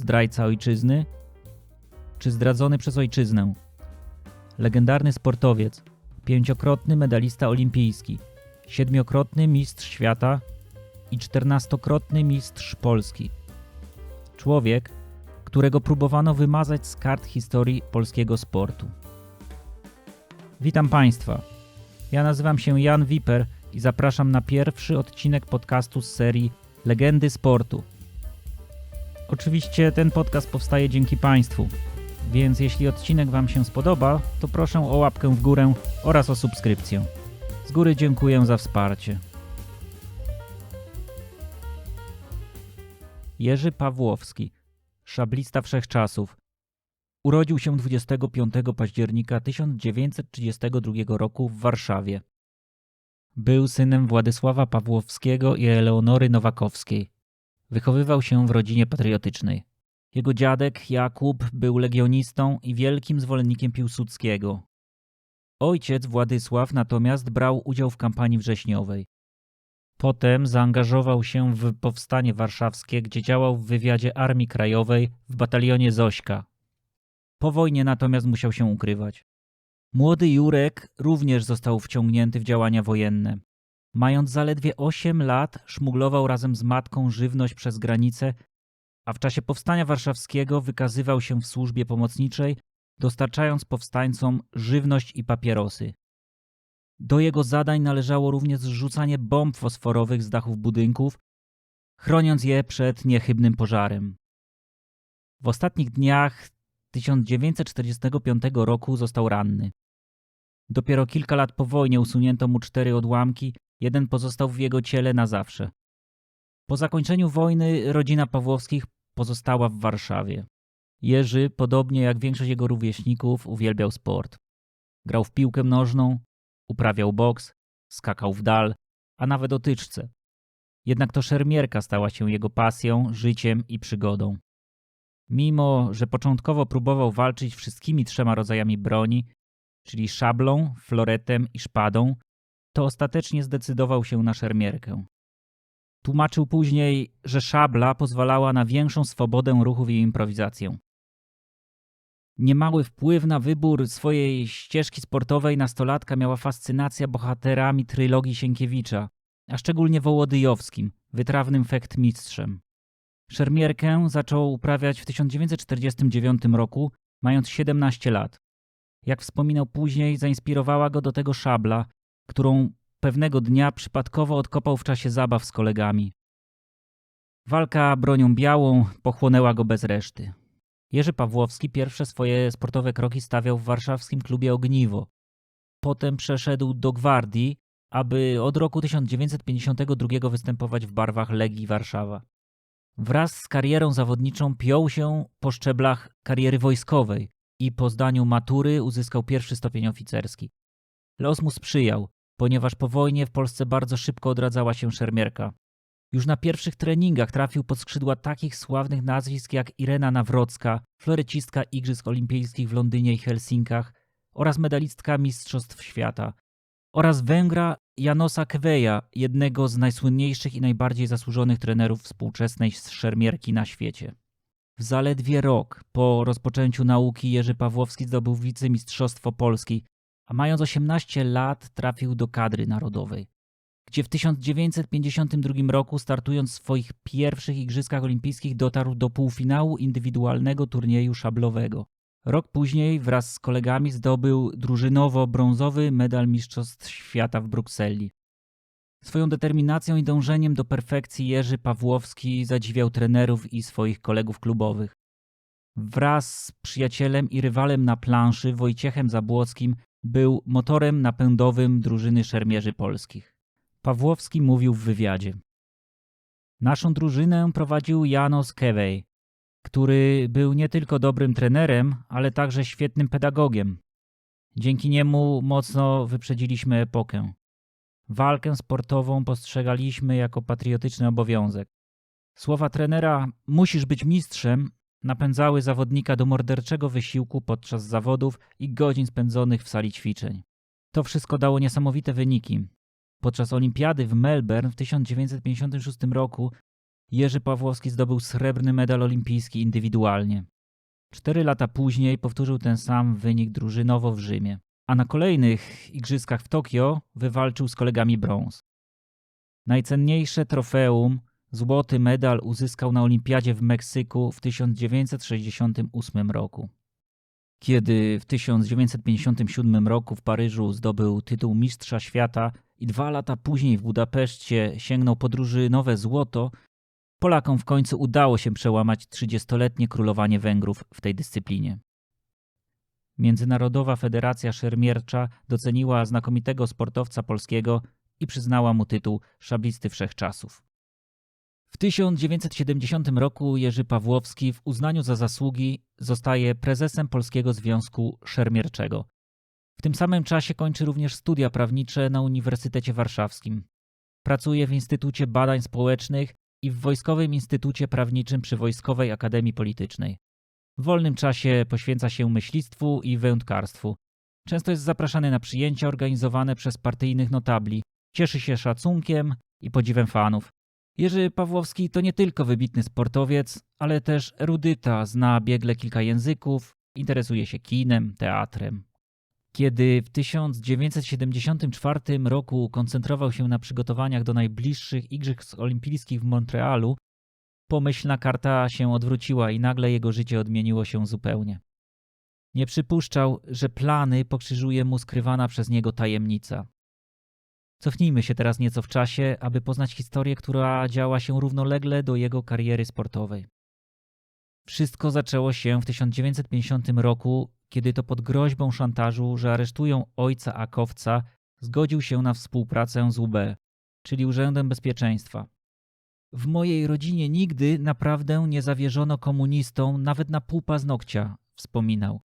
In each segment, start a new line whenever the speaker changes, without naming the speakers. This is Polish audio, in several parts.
Zdrajca ojczyzny czy zdradzony przez ojczyznę? Legendarny sportowiec, pięciokrotny medalista olimpijski, siedmiokrotny mistrz świata i czternastokrotny mistrz Polski. Człowiek, którego próbowano wymazać z kart historii polskiego sportu. Witam Państwa. Ja nazywam się Jan Wiper i zapraszam na pierwszy odcinek podcastu z serii Legendy Sportu. Oczywiście ten podcast powstaje dzięki Państwu, więc jeśli odcinek Wam się spodoba, to proszę o łapkę w górę oraz o subskrypcję. Z góry dziękuję za wsparcie. Jerzy Pawłowski, szablista wszechczasów. Urodził się 25 października 1932 roku w Warszawie. Był synem Władysława Pawłowskiego i Eleonory Nowakowskiej. Wychowywał się w rodzinie patriotycznej. Jego dziadek Jakub był legionistą i wielkim zwolennikiem Piłsudskiego. Ojciec Władysław natomiast brał udział w kampanii wrześniowej. Potem zaangażował się w powstanie warszawskie, gdzie działał w wywiadzie Armii Krajowej w batalionie Zośka. Po wojnie natomiast musiał się ukrywać. Młody Jurek również został wciągnięty w działania wojenne. Mając zaledwie 8 lat, szmuglował razem z matką żywność przez granicę, a w czasie powstania warszawskiego wykazywał się w służbie pomocniczej, dostarczając powstańcom żywność i papierosy. Do jego zadań należało również zrzucanie bomb fosforowych z dachów budynków, chroniąc je przed niechybnym pożarem. W ostatnich dniach 1945 roku został ranny. Dopiero kilka lat po wojnie usunięto mu cztery odłamki, jeden pozostał w jego ciele na zawsze. Po zakończeniu wojny rodzina Pawłowskich pozostała w Warszawie. Jerzy, podobnie jak większość jego rówieśników, uwielbiał sport. Grał w piłkę nożną, uprawiał boks, skakał w dal, a nawet o tyczce. Jednak to szermierka stała się jego pasją, życiem i przygodą. Mimo, że początkowo próbował walczyć wszystkimi trzema rodzajami broni, czyli szablą, floretem i szpadą, to ostatecznie zdecydował się na szermierkę. Tłumaczył później, że szabla pozwalała na większą swobodę ruchów i improwizację. Niemały wpływ na wybór swojej ścieżki sportowej nastolatka miała fascynacja bohaterami trylogii Sienkiewicza, a szczególnie Wołodyjowskim, wytrawnym fechtmistrzem. Szermierkę zaczął uprawiać w 1949 roku, mając 17 lat. Jak wspominał później, zainspirowała go do tego szabla, którą pewnego dnia przypadkowo odkopał w czasie zabaw z kolegami. Walka bronią białą pochłonęła go bez reszty. Jerzy Pawłowski pierwsze swoje sportowe kroki stawiał w warszawskim klubie Ogniwo. Potem przeszedł do Gwardii, aby od roku 1952 występować w barwach Legii Warszawa. Wraz z karierą zawodniczą piął się po szczeblach kariery wojskowej i po zdaniu matury uzyskał pierwszy stopień oficerski. Los mu sprzyjał, ponieważ po wojnie w Polsce bardzo szybko odradzała się szermierka. Już na pierwszych treningach trafił pod skrzydła takich sławnych nazwisk jak Irena Nawrocka, florecistka Igrzysk Olimpijskich w Londynie i Helsinkach oraz medalistka Mistrzostw Świata oraz Węgra Janosa Kweja, jednego z najsłynniejszych i najbardziej zasłużonych trenerów współczesnej szermierki na świecie. W zaledwie rok po rozpoczęciu nauki Jerzy Pawłowski zdobył wicemistrzostwo Polski, a mając 18 lat trafił do kadry narodowej, gdzie w 1952 roku startując w swoich pierwszych Igrzyskach Olimpijskich dotarł do półfinału indywidualnego turnieju szablowego. Rok później wraz z kolegami zdobył drużynowo-brązowy medal Mistrzostw Świata w Brukseli. Swoją determinacją i dążeniem do perfekcji Jerzy Pawłowski zadziwiał trenerów i swoich kolegów klubowych. Wraz z przyjacielem i rywalem na planszy Wojciechem Zabłockim był motorem napędowym drużyny szermierzy polskich. Pawłowski mówił w wywiadzie. Naszą drużynę prowadził Janos Kewej, który był nie tylko dobrym trenerem, ale także świetnym pedagogiem. Dzięki niemu mocno wyprzedziliśmy epokę. Walkę sportową postrzegaliśmy jako patriotyczny obowiązek. Słowa trenera musisz być mistrzem napędzały zawodnika do morderczego wysiłku podczas zawodów i godzin spędzonych w sali ćwiczeń. To wszystko dało niesamowite wyniki. Podczas olimpiady w Melbourne w 1956 roku Jerzy Pawłowski zdobył srebrny medal olimpijski indywidualnie. Cztery lata później powtórzył ten sam wynik drużynowo w Rzymie, a na kolejnych igrzyskach w Tokio wywalczył z kolegami brąz. Najcenniejsze trofeum, złoty medal uzyskał na olimpiadzie w Meksyku w 1968 roku. Kiedy w 1957 roku w Paryżu zdobył tytuł Mistrza Świata i dwa lata później w Budapeszcie sięgnął podróży nowe złoto, Polakom w końcu udało się przełamać 30-letnie królowanie Węgrów w tej dyscyplinie. Międzynarodowa Federacja Szermiercza doceniła znakomitego sportowca polskiego i przyznała mu tytuł szablisty wszechczasów. W 1970 roku Jerzy Pawłowski w uznaniu za zasługi zostaje prezesem Polskiego Związku Szermierczego. W tym samym czasie kończy również studia prawnicze na Uniwersytecie Warszawskim. Pracuje w Instytucie Badań Społecznych i w Wojskowym Instytucie Prawniczym przy Wojskowej Akademii Politycznej. W wolnym czasie poświęca się myślistwu i wędkarstwu. Często jest zapraszany na przyjęcia organizowane przez partyjnych notabli. Cieszy się szacunkiem i podziwem fanów. Jerzy Pawłowski to nie tylko wybitny sportowiec, ale też erudyta, zna biegle kilka języków, interesuje się kinem, teatrem. Kiedy w 1974 roku koncentrował się na przygotowaniach do najbliższych Igrzysk Olimpijskich w Montrealu, pomyślna karta się odwróciła i nagle jego życie odmieniło się zupełnie. Nie przypuszczał, że plany pokrzyżuje mu skrywana przez niego tajemnica. Cofnijmy się teraz nieco w czasie, aby poznać historię, która działa się równolegle do jego kariery sportowej. Wszystko zaczęło się w 1950 roku, kiedy to pod groźbą szantażu, że aresztują ojca Akowca, zgodził się na współpracę z UB, czyli Urzędem Bezpieczeństwa. W mojej rodzinie nigdy naprawdę nie zawierzono komunistom nawet na pół paznokcia, wspominał.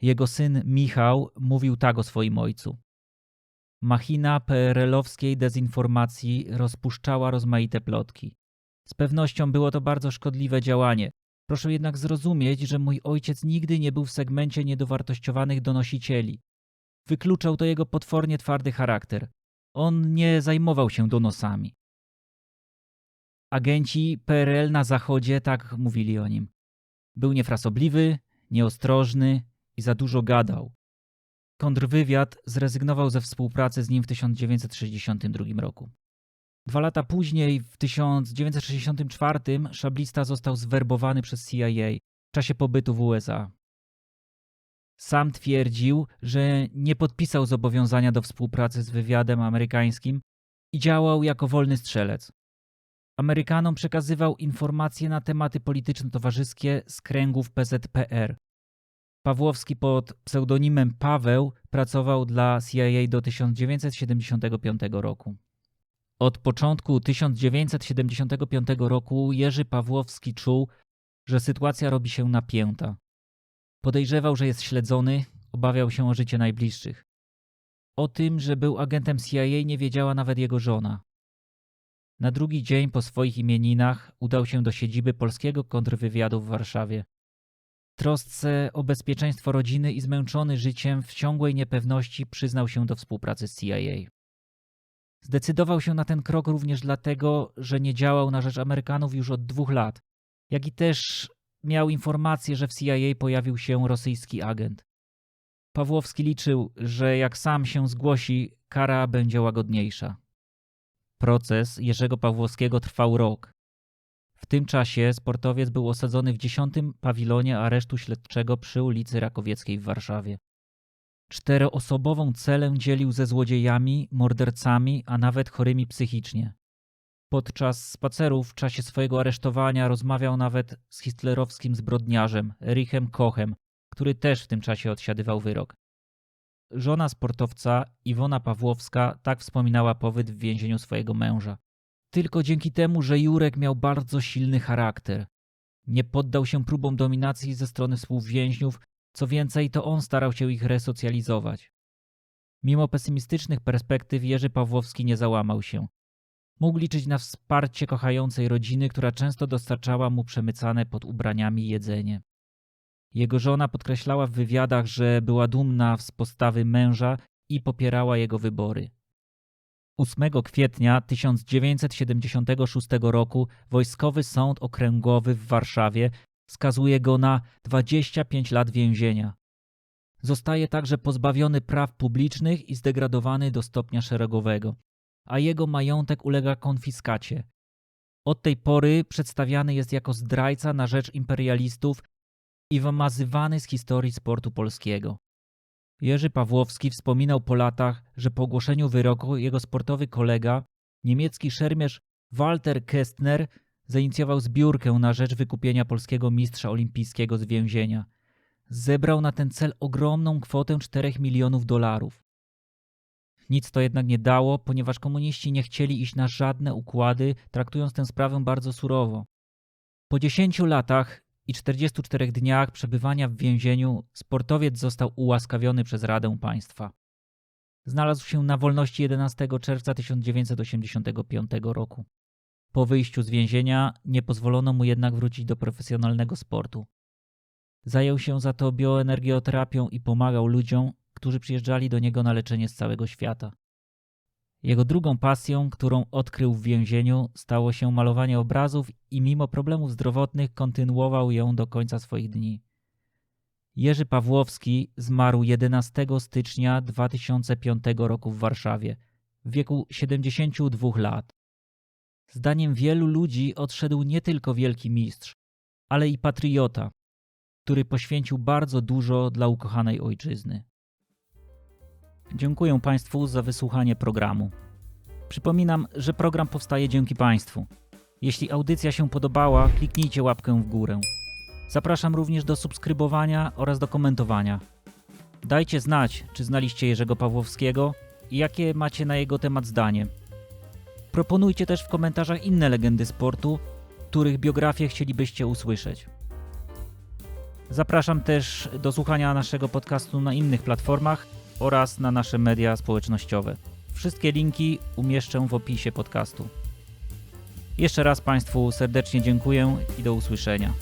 Jego syn Michał mówił tak o swoim ojcu. Machina PRL-owskiej dezinformacji rozpuszczała rozmaite plotki. Z pewnością było to bardzo szkodliwe działanie. Proszę jednak zrozumieć, że mój ojciec nigdy nie był w segmencie niedowartościowanych donosicieli. Wykluczał to jego potwornie twardy charakter. On nie zajmował się donosami. Agenci PRL na zachodzie tak mówili o nim. Był niefrasobliwy, nieostrożny i za dużo gadał. Kontrwywiad zrezygnował ze współpracy z nim w 1962 roku. Dwa lata później, w 1964, szablista został zwerbowany przez CIA w czasie pobytu w USA. Sam twierdził, że nie podpisał zobowiązania do współpracy z wywiadem amerykańskim i działał jako wolny strzelec. Amerykanom przekazywał informacje na tematy polityczno-towarzyskie z kręgów PZPR. Pawłowski pod pseudonimem Paweł pracował dla CIA do 1975 roku. Od początku 1975 roku Jerzy Pawłowski czuł, że sytuacja robi się napięta. Podejrzewał, że jest śledzony, obawiał się o życie najbliższych. O tym, że był agentem CIA nie wiedziała nawet jego żona. Na drugi dzień po swoich imieninach udał się do siedziby polskiego kontrwywiadu w Warszawie. Trosce o bezpieczeństwo rodziny i zmęczony życiem w ciągłej niepewności przyznał się do współpracy z CIA. Zdecydował się na ten krok również dlatego, że nie działał na rzecz Amerykanów już od dwóch lat, jak i też miał informację, że w CIA pojawił się rosyjski agent. Pawłowski liczył, że jak sam się zgłosi, kara będzie łagodniejsza. Proces Jerzego Pawłowskiego trwał rok. W tym czasie sportowiec był osadzony w dziesiątym pawilonie aresztu śledczego przy ulicy Rakowieckiej w Warszawie. Czteroosobową celę dzielił ze złodziejami, mordercami, a nawet chorymi psychicznie. Podczas spacerów w czasie swojego aresztowania rozmawiał nawet z hitlerowskim zbrodniarzem Erichem Kochem, który też w tym czasie odsiadywał wyrok. Żona sportowca Iwona Pawłowska tak wspominała pobyt w więzieniu swojego męża. Tylko dzięki temu, że Jurek miał bardzo silny charakter. Nie poddał się próbom dominacji ze strony współwięźniów, co więcej, to on starał się ich resocjalizować. Mimo pesymistycznych perspektyw Jerzy Pawłowski nie załamał się. Mógł liczyć na wsparcie kochającej rodziny, która często dostarczała mu przemycane pod ubraniami jedzenie. Jego żona podkreślała w wywiadach, że była dumna z postawy męża i popierała jego wybory. 8 kwietnia 1976 roku Wojskowy Sąd Okręgowy w Warszawie skazuje go na 25 lat więzienia. Zostaje także pozbawiony praw publicznych i zdegradowany do stopnia szeregowego, a jego majątek ulega konfiskacie. Od tej pory przedstawiany jest jako zdrajca na rzecz imperialistów i wymazywany z historii sportu polskiego. Jerzy Pawłowski wspominał po latach, że po ogłoszeniu wyroku jego sportowy kolega, niemiecki szermierz Walter Kestner, zainicjował zbiórkę na rzecz wykupienia polskiego mistrza olimpijskiego z więzienia. Zebrał na ten cel ogromną kwotę 4 milionów dolarów. Nic to jednak nie dało, ponieważ komuniści nie chcieli iść na żadne układy, traktując tę sprawę bardzo surowo. Po 10 latach i 44 dniach przebywania w więzieniu sportowiec został ułaskawiony przez Radę Państwa. Znalazł się na wolności 11 czerwca 1985 roku. Po wyjściu z więzienia nie pozwolono mu jednak wrócić do profesjonalnego sportu. Zajął się za to bioenergioterapią i pomagał ludziom, którzy przyjeżdżali do niego na leczenie z całego świata. Jego drugą pasją, którą odkrył w więzieniu, stało się malowanie obrazów i mimo problemów zdrowotnych kontynuował ją do końca swoich dni. Jerzy Pawłowski zmarł 11 stycznia 2005 roku w Warszawie w wieku 72 lat. Zdaniem wielu ludzi odszedł nie tylko wielki mistrz, ale i patriota, który poświęcił bardzo dużo dla ukochanej ojczyzny. Dziękuję Państwu za wysłuchanie programu. Przypominam, że program powstaje dzięki Państwu. Jeśli audycja się podobała, kliknijcie łapkę w górę. Zapraszam również do subskrybowania oraz do komentowania. Dajcie znać, czy znaliście Jerzego Pawłowskiego i jakie macie na jego temat zdanie. Proponujcie też w komentarzach inne legendy sportu, których biografie chcielibyście usłyszeć. Zapraszam też do słuchania naszego podcastu na innych platformach oraz na nasze media społecznościowe. Wszystkie linki umieszczę w opisie podcastu. Jeszcze raz Państwu serdecznie dziękuję i do usłyszenia.